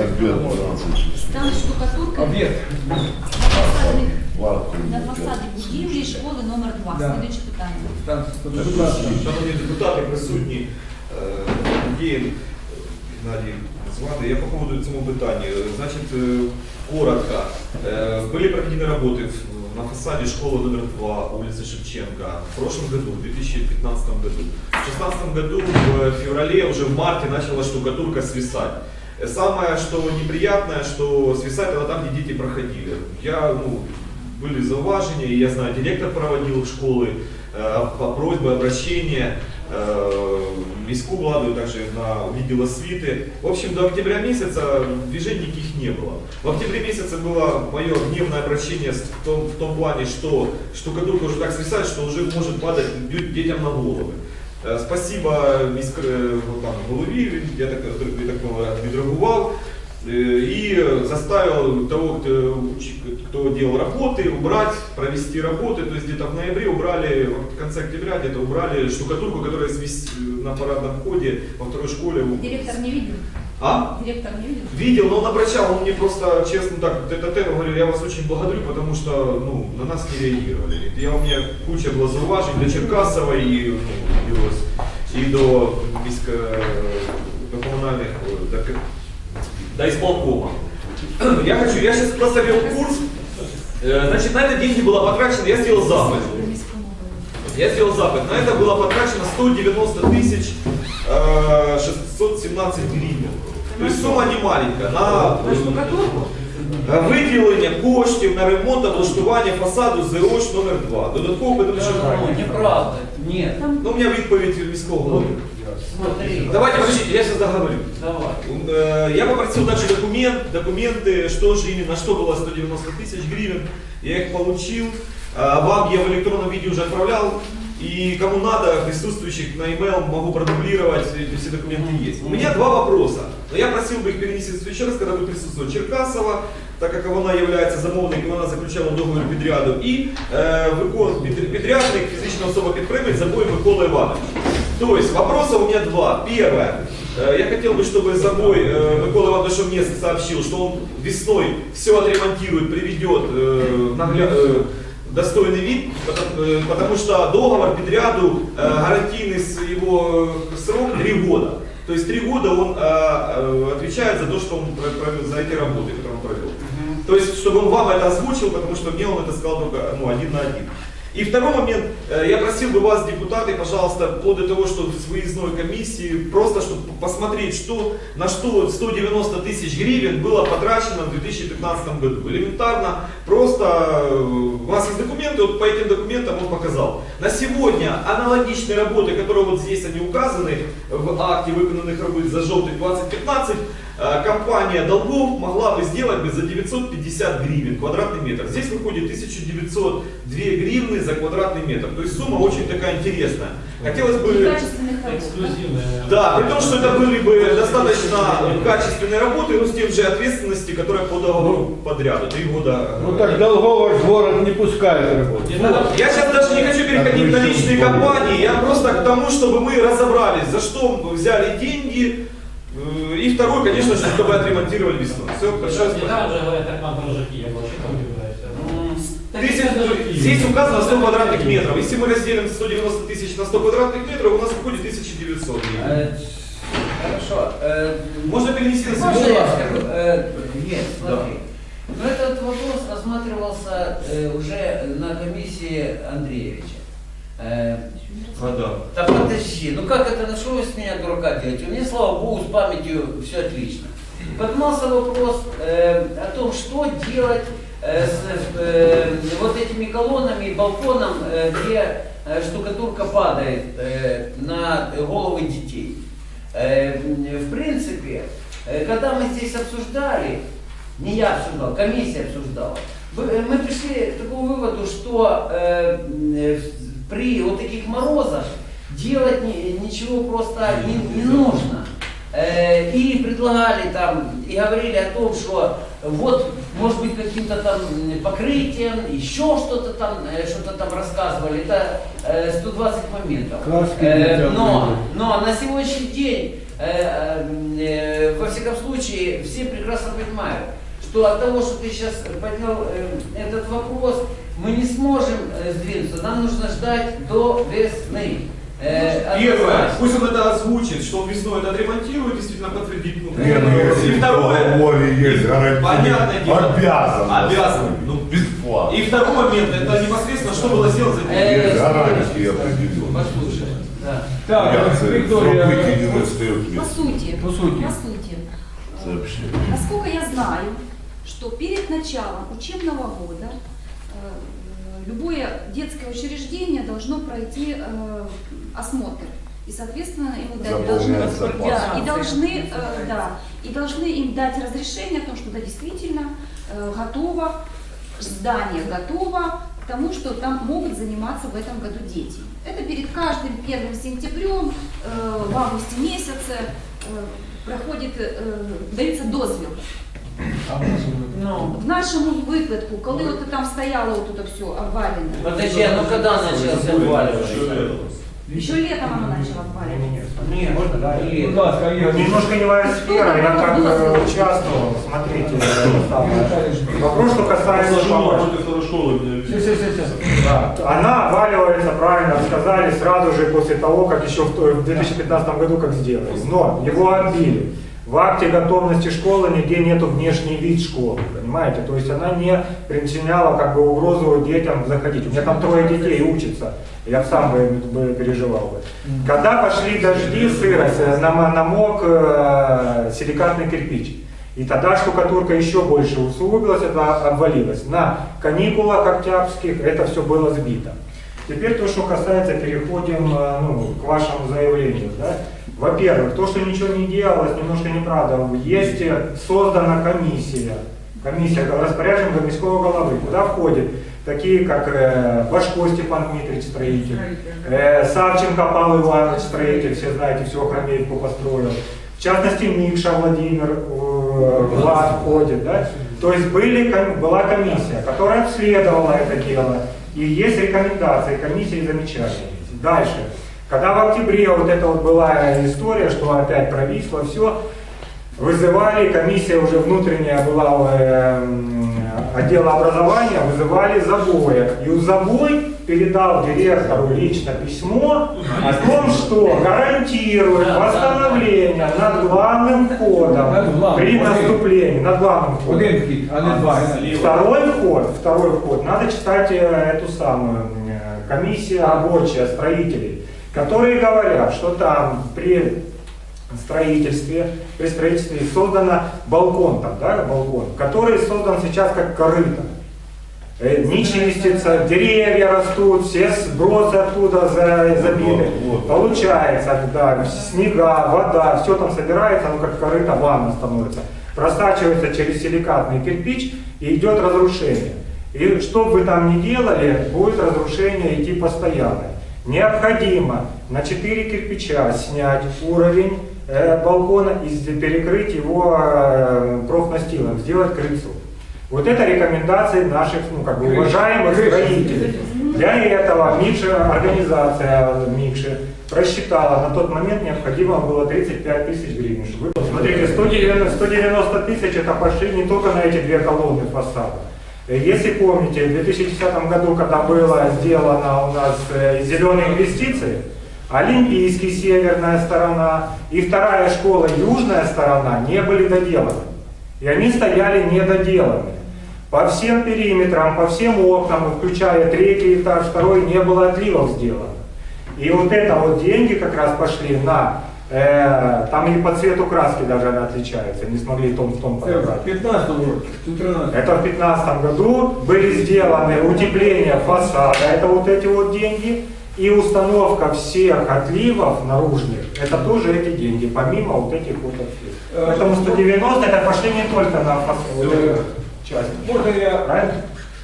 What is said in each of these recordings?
Альберт 12. Стан штукатурки Об'єкт. на фасадних Варто. на фасаді будівлі школи номер 2 Да. Слідуюче питання. Там, будь ласка. Шановні депутати, присутні, е, є Геннадій звати. Я по поводу цьому питанню. Значит, э, коротко. Э, Были проведены работы в- на фасаде школы номер 2 улицы Шевченко в прошлом году, в 2015 году. В 2016 году, в феврале, уже в марте начала штукатурка свисать. Э, Самое, что неприятное, что свисает она там, где дети проходили. Я, ну, были зауважения, и я знаю, директор проводил в школы э, по просьбе, обращения, э, міську владу, также на відділ освіти. В общем, до октября месяца движений никаких не было. В октябре месяце было мое гневное обращение в том, в том плане, что штукатурка уже так свисает, что уже может падать дю- детям на головы. Е, Спасибо міськ- е, там, голові, він, я так, я так понимаю, відреагував е, і заставил того, кто, уч- кто делал работы, убрать, провести работы. То есть где-то в ноябре убрали, в конце октября где-то убрали штукатурку, которая свис- на парадном входе во второй школе. Директор не видел? А? Директор не видел? Видел, но он обращал, он мне просто, честно так, это тет говорю, я вас очень благодарю, потому что ну, на нас не реагировали. Я, у меня куча было зауважень до Черкасова и, ну, и, ось, и до, міська, до коммунальных, э, до, к- до исполкома. Я хочу, я сейчас просто вел курс, Э, значит, на это деньги было потрачено, я сделал запад. Міському голові. Я сделал запад. На это было потрачено 190 тысяч э, 617 гривен. То есть сумма не маленькая. На е, виділення коштів на ремонт облаштування фасаду ЗОШ номер 2. Додатково педагогічне Ну, програму. неправда. Нет. Там Ну, у меня відповідь міського голови. Смотри. Давайте, подождите, я сейчас договорю. Давай. Э, Я попросил дальше документ, документы, что же именно, на что было 190 тысяч гривен. Я их получил. А, Вам я в электронном виде уже отправлял. И кому надо, присутствующих на email могу продублировать, эти все документы есть. У меня два вопроса. Но я просил бы их перенести в следующий раз, когда будет присутствовать Черкасова, так как вона является замовником, вона заключала договір підряду, і е, викон, під- підрядник, фізична особа підприємець Забой Микола Иванович. То есть вопросов у меня два. Первое. Э, Я хотел бы, чтобы Забой э, Микола Иванович мне сообщил, что он весной все отремонтирует, приведет э, нагля- э, достойный вид, потому, э, потому что договор подряду э, гарантийный его э, срок 3 года. То есть 3 года он отвечает за то, что он про- провел, за эти работы, которые он провел. То есть, чтобы он вам это озвучил, потому что мне он это сказал только ну, один на один. И второй момент, я просил бы вас, депутаты, пожалуйста, вплоть до того, что с выездной комиссии, просто чтобы посмотреть, что, на что вот 190 тысяч гривен было потрачено в 2015 году. Элементарно, просто э, у вас есть документы, вот по этим документам он показал. На сегодня аналогичные работы, которые вот здесь они указаны в акте выполненных работ за желтый 2015, э, компания Долгов могла бы сделать бы за 950 гривен квадратный метр. Здесь выходит 1902 гривны за квадратный метр. То есть сумма очень такая интересная. Хотелось бы... Да, при том, что это были бы достаточно качественные работы, но с тем же ответственности, которая по договору подряду. Три года. Ну так Долгова ж в город не пускает работать. Я сейчас даже не хочу переходить на личные компании, я просто к тому, чтобы мы разобрались, за что взяли деньги. И второй, конечно же, чтобы отремонтировали я вообще там удивляюсь. Ну, Тысяч- здесь указано 100 квадратных метров. Если мы разделим 190 тысяч на 100 квадратных метров, у нас выходит 1900 гривен. Э, Хорошо. Э, Можно перенести на Можно я скажу? Э, Нет, смотри. Но этот вопрос рассматривался э, уже на комиссии Андреевича. Э, А, да. Подожди, ну как это, ну что вы с меня дурака делаете? У меня, слава богу, с памятью все отлично. Поднимался вопрос э, о том, что делать э, с э, вот этими колоннами и балконом, э, где э, штукатурка падает э, на головы детей. Э, в принципе, э, когда мы здесь обсуждали, не я обсуждал, комиссия обсуждала, э, мы пришли к такому выводу, что э, э, при вот таких морозах делать ни- ничего просто не, не нужно. Э, И предлагали там, и говорили о том, что вот, может быть, каким-то там покрытием, еще что-то там, э, что-то там рассказывали. Это э, 120 моментов. Э, Но, но на сегодняшний день э, э, во всяком случае, все прекрасно понимают, что от того, что ты сейчас поднял э, этот вопрос, мы не сможем э, сдвинуться. Нам нужно ждать до весны. Э, Первое, однозначно. пусть он это озвучит, что он весной это отремонтирует, действительно подтвердит. Ну, Не, ну и второе, договоре есть гарантия, Понятное дело. обязан. Обязан. Ну, бесплатно. и второй момент, это непосредственно, что было сделано за Э, неделю. Есть гарантии определенные. Послушай. Да. Так, Я це Виктория, По сути, По сути. по сути, сообщение. насколько я знаю, что перед началом учебного года э, любое детское учреждение должно пройти э, осмотр. И, соответственно, ему дать должны, да, и должны, э, да, и должны им дать разрешение о том, что да, действительно э, готово, здание готово к тому, что там могут заниматься в этом году дети. Это перед каждым первым сентябрем, э, в августе месяце э, проходит, э, дается дозвіл. Ну, В нашому випадку, коли от там стояло от это все обвалене, подожди, а ну когда начался обваливаться? еще летом оно начало обваливаться. Нет, можно, да? Будь ласка, Ігор. Немножко иная сфера, я как э, участвовал, смотрите, это самое. вопрос, что касается школы. Все, все, все, все. Да, Она обваливается, правильно сказали, сразу же после того, как еще в то- в 2015 году как сделали. Но его отбили. В акте готовности школы нигде нету внешний вид школы, понимаете? То есть она не причиняла как бы угрозу детям заходить. У меня там трое детей учатся, я сам бы, бы переживал бы. Когда пошли дожди, сырость, э, нам- намок э, силикатный кирпич. И тогда штукатурка еще больше усугубилась, это обвалилось. На каникулах октябрьских это все было сбито. Теперь то, что касается, переходим э, ну, к вашему заявлению. Да? Во-первых, то, что ничего не делалось, немножко неправда. Есть э, создана комиссия, комиссия распоряженного городского головы, куда входят такие, как э, Башко Степан Дмитриевич, строитель, э, Савченко Павел Иванович, строитель, все знаете, всю Охромеевку построил. В частности, Микша Владимир э, Влад входит, да? То есть были, была комиссия, которая обследовала это дело, и есть рекомендации комиссии замечания. Дальше. Когда в октябре вот это вот была история, что опять провисло все, вызывали, комиссия уже внутренняя была э, отдела образования, вызывали забоя. И у забой передал директору лично письмо о том, что гарантирует восстановление над главным входом при наступлении, над главным входом. А два. Второй вход, второй вход, надо читать э, эту самую э, комиссия рабочая строителей, которые говорят, что там при строительстве, при строительстве создано балкон там, да, балкон, который создан сейчас как корыто. Э, Не чистится, деревья растут, все сбросы оттуда за- забиты. Вот, вот. Получается, да, снега, вода, все там собирается, оно как корыто ванна становится. Просачивается через силикатный кирпич и идет разрушение. И что бы вы там ни делали, будет разрушение идти постоянно. Необходимо на 4 кирпича снять уровень э, балкона и перекрыть его э, профнастилом, сделать крыцу. Вот это рекомендации наших, ну, как бы, уважаемых строителей. Для этого МИКШи, организация МИКШи просчитала, на тот момент необходимо было 35 тысяч гривен. Смотрите, 190, 190 тысяч это пошли не только на эти две колонны фасада. Э, Если помните, в 2010 году, когда было сделано у нас э, зеленые инвестиции, Олимпийский, северная сторона, и вторая школа, южная сторона, не были доделаны. И они стояли недоделанные. По всем периметрам, по всем окнам, включая третий этаж, второй, не было отливов сделано. И вот это вот деньги как раз пошли на, э, там и по цвету краски даже она отличается, не смогли том в том в подобрать. 15 році, в 14 Это в 2015 году были сделаны утепления фасада, это вот эти вот деньги, и установка всех отливов наружных, это тоже эти деньги, помимо вот этих вот отливов. Э, Поэтому 190 это пошли не только на фасад, вот часть. Можна я... Правильно?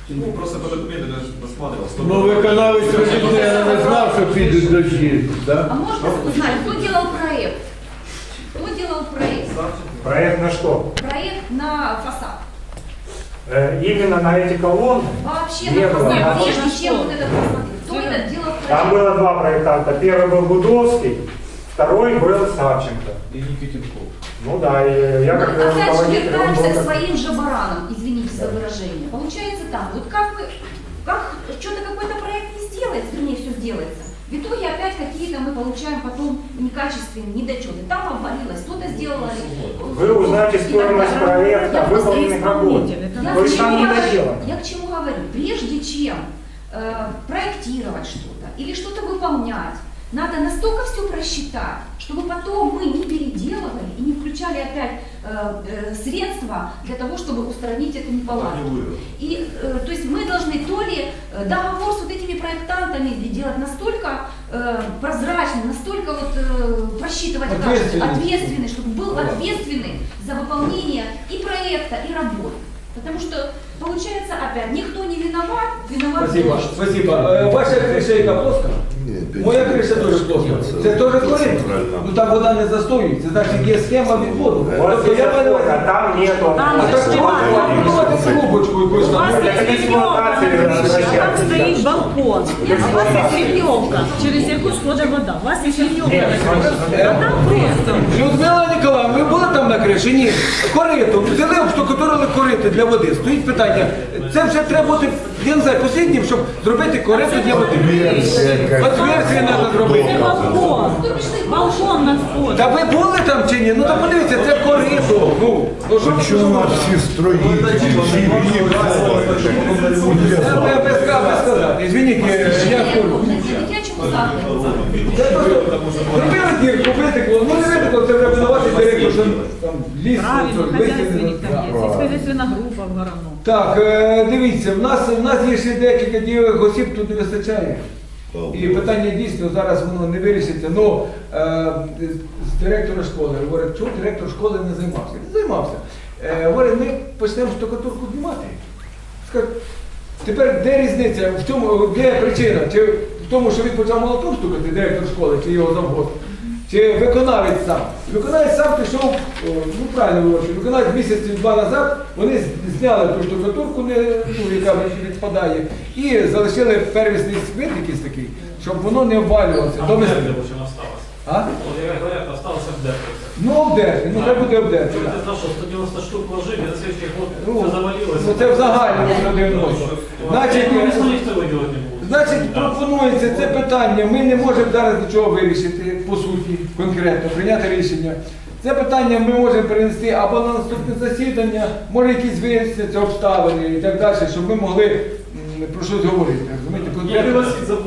Ну, просто по документам я же посмотрел. Ну, виконавець робіт не, не знав, що підуть дощі, А да? можно узнать, кто делал проект? Кто делал проект? Проект на что? Проект на фасад. Э, именно на эти колонны Вообще Не на было. фасад. А Прежде чем вот этот посмотреть, кто это делал Там проект? было два проектанта. Первый был Гудовский, Второй был Савченко. И Никитенков. Ну да, и я как Опять же, вертаемся к как- своим же баранам, извините за выражение. Получается так, вот как мы, как что-то какой-то проект не сделается, вернее, все сделается, в итоге опять какие-то мы получаем потом некачественные недочеты. Там обвалилось, кто-то сделал... Вы узнаете стоимость проекта, выполненных работ. Я То есть там чему не говорю, доделано. я к чему говорю? Прежде чем э, проектировать что-то или что-то выполнять, надо настолько все просчитать, чтобы потом мы не переделывали и не включали опять э, э, средства для того, чтобы устранить эту неполадку. И э, то есть мы должны то ли э, договор с вот этими проектантами делать настолько э, прозрачным, настолько вот э, просчитывать Ответственный. ответственный, чтобы был Да. ответственный за выполнение и проекта, и работ. Потому что получается опять никто не виноват, виноват Спасибо, спасибо. Ваша криша яка плоска? Моя криша теж плоска. Це теж корінь? Ну там вода не застоюється, значить є схема відводу. У вас Тобто я маю на увазі- там нету. А так будувати трубочку якусь там? Для эксплуатации Там стоїть балкон, у вас є ливневка, через яку сходить вода. У вас є на. А там просто. Людмила Ніколаївна, ви були там на криші? Ні. Корито, взяли, обштукатурили корито для води. Стоїть питання. Це вже треба бути, я не знаю, посліднім, щоб зробити корито для води. Отверстие треба зробити. Це балкон. Балкон на вход. Та ви були там чи ні? Ну то подивіться, це корито. Ну, ну що у нас всі всі Це я без без сказати. Извините, я скажу. Зробили дірку, витекло, ну не витекло, це вже винуватий директор, що там ліс. Правильно, там є. Сільськохозяйственна група в. Так, е, дивіться, в нас, в нас є ще декілька дієвих осіб, тут не вистачає. І питання дійсно зараз воно не вирішиться. Ну, е, з- директора школи говорить, чому директор школи не займався? Не займався. Е, говорить, ми почнемо штукатурку знімати. Скажуть, тепер де різниця? В чому, де причина? Чи в тому, що він почав молотом стукати, директор школи, чи його завгод? Чи виконавець сам? Виконавець сам пішов, ну правильно говорю, виконавець місяць два назад, вони зняли ту штукатурку, не, ну, яка відпадає, і залишили первісний вид якийсь такий, щоб воно не обвалювалося. А До в весни. Дербі очень. А? Ну, обдерти, ну хай буде обдерти. Да. знал, что 190 штук вложили, на следующий год Ну, все завалилось. ну, це в загальному на 90. Значить, ну. Значить, пропонується це питання. Ми не можемо зараз нічого вирішити по суті, конкретно, прийняти рішення. Це питання ми можемо перенести або на наступне засідання, може якісь виясняться обставини і так далі, щоб ми могли м, про щось говорити. Розумієте, конкретно.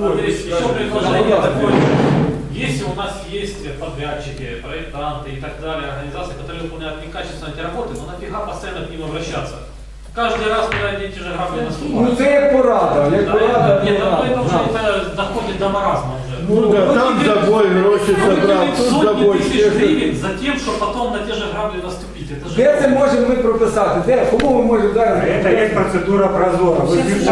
Андрей, еще Да, предложение пожалуйста. такое. Если у нас есть подрядчики, проектанты и так далее, организации, которые выполняют некачественно эти работы, ну нафига постоянно к ним обращаться? Каждый раз, когда одни и те же грабли Ну наступают. це як порада, як Да, порада. это- Нет, ну, ну это уже да. это доходит до маразма Уже. Ну да, там забой, гроші забрав, тут забой. тысяч ще щось. гривен за тем, что потом на те же грабли наступить. Это же... Де це можемо ми прописати? Де? Кому ми можемо зараз? Это есть процедура прозора. Вы уже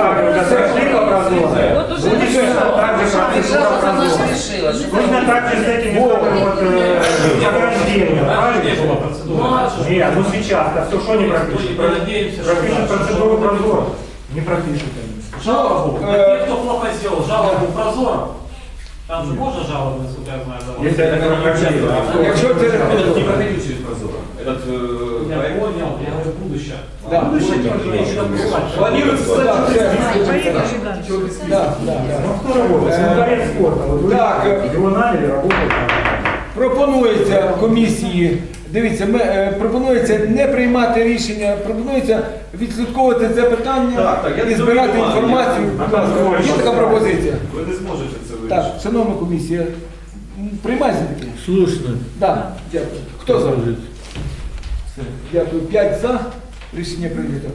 прошли по прозору. Вот уже Будет точно так же процедура прозора. решила, Нужно также с этими вот, вот, э, ограждением, правильно? Раньше же Нет, ну сейчас, а все что не пропишут? Мы Пропишут процедуру прозора. Не пропишут они. Жалобу. Ну, На э, тех, кто плохо сделал, жалобу прозором. Там же можно жалобы, насколько я знаю, давать. Если это крокодил, а Якщо це Этот не проходил через прозор. Этот э, Я проект. понял, я говорю будущее. Да. Будущее тоже нечего писать. Планируется Да, стать все. Да, да, да. Ну кто работает? Э, Секретарь спорта. Вот вы так, э, его наняли, работает. Пропонується комісії, дивіться, ми, е, пропонується не приймати рішення, пропонується відслідковувати це питання Так, так, я і не збирати думаю, інформацію. я- Будь ласка, Є така пропозиція? Ви не зможете це Так, вирішити. шановна комісія, м, приймайте таке. Слушно. Так, дякую. Хто за? Дякую. П'ять за. Рішення прийнято.